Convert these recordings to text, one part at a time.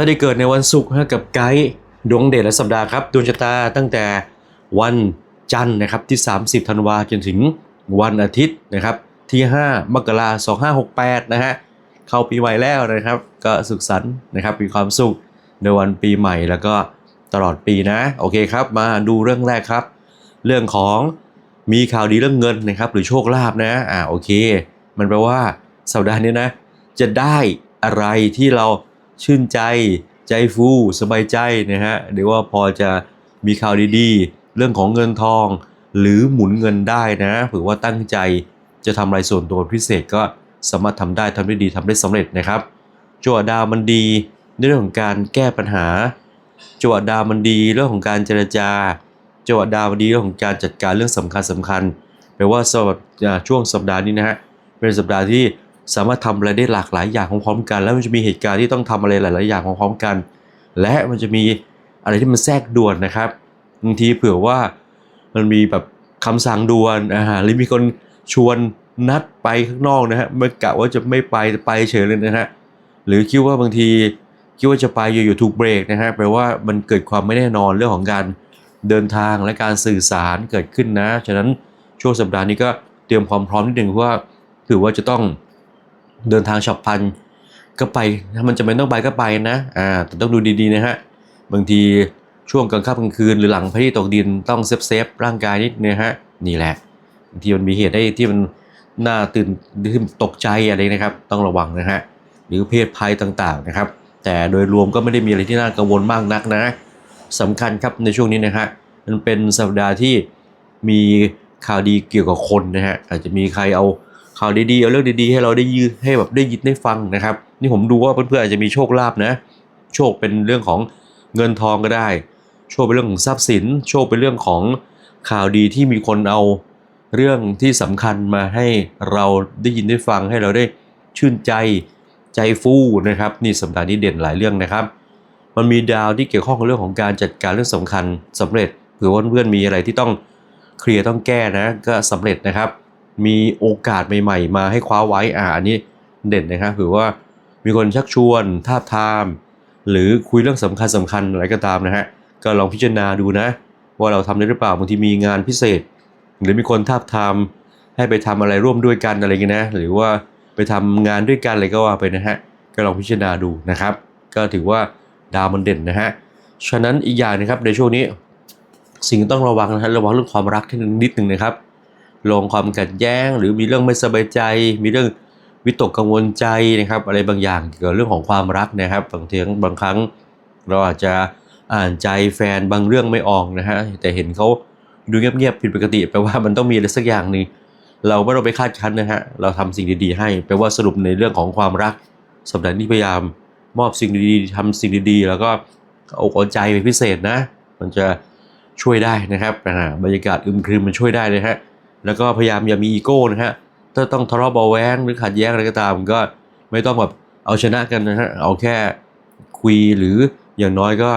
ถ้าได้เกิดในวันศุกร์กับไกด์ดวงเดชและสัปดาห์ครับดวงชะตาตั้งแต่วันจันทร์นะครับที่ 30ธันวาจนถึงวันอาทิตย์นะครับที่ 5 มกราคม2568 นะฮะเข้าปีใหม่แล้วนะครับ ก็สุขสันต์นะครับมีความสุขในวันปีใหม่แล้วก็ตลอดปีนะโอเคครับ มาดูเรื่องแรกครับ เรื่องของมีข่าวดีเรื่องเงินนะครับหรือโชคลาภนะอ่าโอเค มันแปลว่าสัปดาห์นี้นะ จะได้อะไรที่เรา ชื่นใจ ใจฟูสบายใจนะฮะหรือว่าพอจะมีข่าวดีๆ เรื่องของเงินทอง หรือหมุนเงินได้นะถือว่าตั้งใจจะทำอะไรส่วนตัวพิเศษก็สามารถทำได้ทำได้ดีทำได้สำเร็จนะครับจั่วดาวมันดีในเรื่องของการแก้ปัญหาจั่วดาวมันดีเรื่องของการเจรจาจั่วดาวมันดีเรื่องของการจัดการเรื่องสำคัญสำคัญแปลว่าสำหรับช่วงสัปดาห์นี้นะฮะเป็นสัปดาห์ที่ สามารถทำอะไรได้หลากหลายอย่างพร้อมๆกัน แล้วมันจะมีเหตุการณ์ที่ต้องทำอะไรหลาย ๆ อย่างพร้อมๆกัน และมันจะมีอะไรที่มันแทรกด่วนนะครับบางทีเผื่อว่ามันมีแบบคำสั่งด่วนอ่าหรือมีคนชวนนัดไปข้างนอกนะฮะไม่กะว่าจะไม่ไปไปเฉยเลยนะฮะหรือคิดว่าบางทีคิดว่าจะไปอยู่ๆถูกเบรกนะฮะแปลว่ามันเกิดความไม่แน่นอนเรื่องของการเดินทางและการสื่อสารเกิดขึ้นนะ ฉะนั้นช่วงสัปดาห์นี้ก็เตรียมความพร้อมนิดนึงเพราะว่าถือว่าจะต้อง เดินทางฉับพลันก็ไปถ้ามันจะไม่ต้องไปก็ไปนะอ่าแต่ต้องดูดีๆนะฮะบางทีช่วงกลางค่ำกลางคืนหรือหลังพระอาทิตย์ตกดินต้องเซฟเซฟร่างกายนิดนะฮะนี่แหละบางทีมันมีเหตุให้ที่มันน่าตื่นที่ตกใจอะไรนะครับ ต้องระวังนะฮะหรือเพศภัยต่างๆนะครับ แต่โดยรวมก็ไม่ได้มีอะไรที่น่ากังวลมากนักนะสำคัญครับในช่วงนี้นะฮะมันเป็นสัปดาห์ที่มีข่าวดีเกี่ยวกับคนนะฮะอาจจะมีใครเอา ข่าวดีๆเอาเรื่องดีๆ ให้เราได้ยืนให้แบบได้ยินได้ฟังนะครับ นี่ผมดูว่าเพื่อนๆอาจจะมีโชคลาภนะ โชคเป็นเรื่องของเงินทองก็ได้ โชคเป็นเรื่องของทรัพย์สิน โชคเป็นเรื่องของข่าวดีที่มีคนเอาเรื่องที่สำคัญมาให้เราได้ยินได้ฟังให้เราได้ชื่นใจใจฟูนะครับ นี่สัปดาห์นี้เด่นหลายเรื่องนะครับ มันมีดาวที่เกี่ยวข้องกับเรื่องของการจัดการเรื่องสำคัญสำเร็จเผื่อว่าเพื่อนมีอะไรที่ต้องเคลียร์ต้องแก้นะก็สำเร็จนะครับ มีโอกาสใหม่ๆ มาให้คว้าไว้อ่าอันนี้เด่นนะครับถือว่ามีคนชักชวนทาบทาม หรือคุยเรื่องสำคัญสำคัญอะไรก็ตามนะฮะก็ลองพิจารณาดูนะ ว่าเราทำได้หรือเปล่าบางทีมีงานพิเศษ หรือมีคนทาบทามให้ไปทำอะไรร่วมด้วยกันอะไรเงี้ยนะ หรือว่าไปทำงานด้วยกันอะไรก็ว่าไปนะฮะก็ลองพิจารณาดูนะครับ ก็ถือว่าดาวมันเด่นนะฮะฉะนั้นอีกอย่างนะครับในช่วงนี้ สิ่งต้องระวังนะฮะระวังเรื่องความรักที่นิดหนึ่งนะครับ ลงความขัดแย้ง หรือมีเรื่องไม่สบายใจ มีเรื่องวิตกกังวลใจนะครับ อะไรบางอย่างเกี่ยวกับเรื่องของความรักนะครับบางทีบางครั้ง เราอาจจะอ่านใจแฟนบางเรื่องไม่ออกนะฮะแต่เห็นเขาดูเงียบๆผิดปกติแปลว่ามันต้องมีอะไรสักอย่างหนึงเราไม่ต้องไปคาดคั้นนะฮะเราทำสิ่งดีๆให้แปลว่าสรุปในเรื่องของความรักสัปดาห์นี้พยายามมอบสิ่งดีๆทำสิ่งดีๆ แล้วก็เอาอกเอาใจเป็นพิเศษนะ มันจะช่วยได้นะครับบรรยากาศอึมครึมมันช่วยได้เลยฮะ แล้วก็พยายามอย่ามีอีโก้นะฮะถ้าต้องทะเลาะเบาแวงหรือขัดแย้งอะไรก็ตามก็ไม่ต้องแบบเอาชนะกันนะฮะเอาแค่คุยหรืออย่างน้อยก็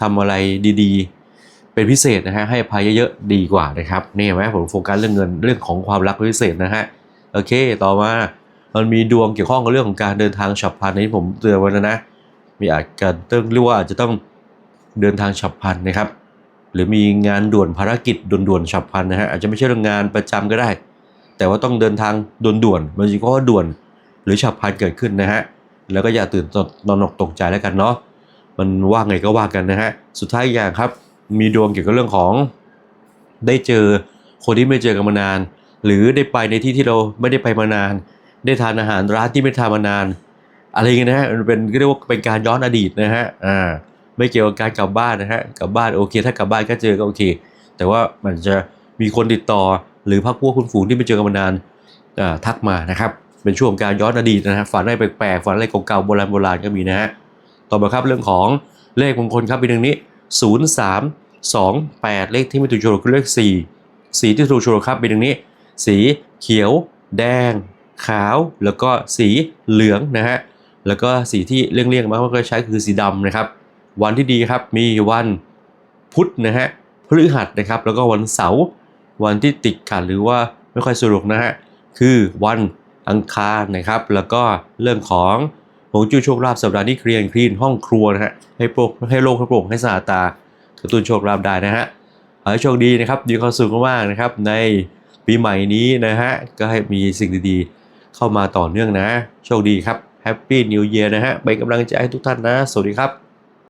ทำอะไรดีๆ เป็นพิเศษนะฮะให้อภัยเยอะๆดีกว่านะครับนี่เห็นไหมผมโฟกัสเรื่องเงินเรื่องของความรักพิเศษนะฮะโอเค ต่อมามันมีดวงเกี่ยวข้องกับเรื่องของการเดินทางฉับพลันอันนี้ผมเตือนไว้แล้วนะมีอาจจะต้องเรียกว่าอาจจะต้องเดินทางฉับพลันนะครับ หรือมีงานด่วนภารกิจด่วนๆฉับพลันนะฮะอาจจะไม่ใช่เรื่องงานประจำก็ได้ แต่ว่าต้องเดินทางด่วนๆบางทีก็ด่วนหรือฉับพลันเกิดขึ้นนะฮะแล้วก็อย่าตื่นตระหนกตกใจแล้วกันเนาะมันว่าไงก็ว่ากันนะฮะสุดท้ายอย่างครับ มีดวงเกี่ยวกับเรื่องของได้เจอคนที่ไม่เจอกันมานาน หรือได้ไปในที่ที่เราไม่ได้ไปมานาน ได้ทานอาหารร้านที่ไม่ทานมานาน อะไรเงี้ยนะฮะมันเป็นเรียกว่าเป็นการย้อนอดีตนะฮะอ่า ไม่เกี่ยวกับการกลับบ้านนะฮะกลับบ้านโอเค ถ้ากลับบ้านก็เจอก็โอเค แต่ว่ามันจะมีคนติดต่อหรือพักพวกคุณฝูงที่ไม่เจอกันมานานทักมานะครับ เป็นช่วงการย้อนอดีตนะฮะฝันอะไรแปลกๆฝันอะไรเก่าๆโบราณโบราณก็มีนะฮะต่อมาครับเรื่องของเลขมงคลครับเป็นอย่งนี้ 0 3 2 8 เลขที่ไม่ถูกโชว์คือเลข 4 สีที่ถูกโชว์ครับเป็นอย่งนี้ สีเขียว แดง ขาว แล้วก็สีเหลืองนะฮะแล้วก็สีที่เลี่ยงๆมากก็ใช้คือสีดำนะครับ วันที่ดีครับมีวันพุธนะฮะพฤหัสนะครับ แล้วก็วันเสาร์วันที่ติดขัดหรือว่าไม่ค่อยสะดวกนะฮะคือวันอังคารนะครับ แล้วก็เรื่องของหงจุ้ยโชคลาภสัปดาห์นี้เคลียร์คลีนห้องครัวนะฮะให้โปรให้โล่งให้โปร่งให้สะอาดตากระตุ้นโชคลาภได้นะฮะขอให้โชคดีนะครับมีความสุขมากๆนะครับ ในปีใหม่นี้นะฮะก็ให้มีสิ่งดีๆ เข้ามาต่อเนื่องนะ โชคดีครับแฮปปี้นิวเยียร์นะฮะเป็นกำลังใจให้ทุกท่านนะ สวัสดีครับ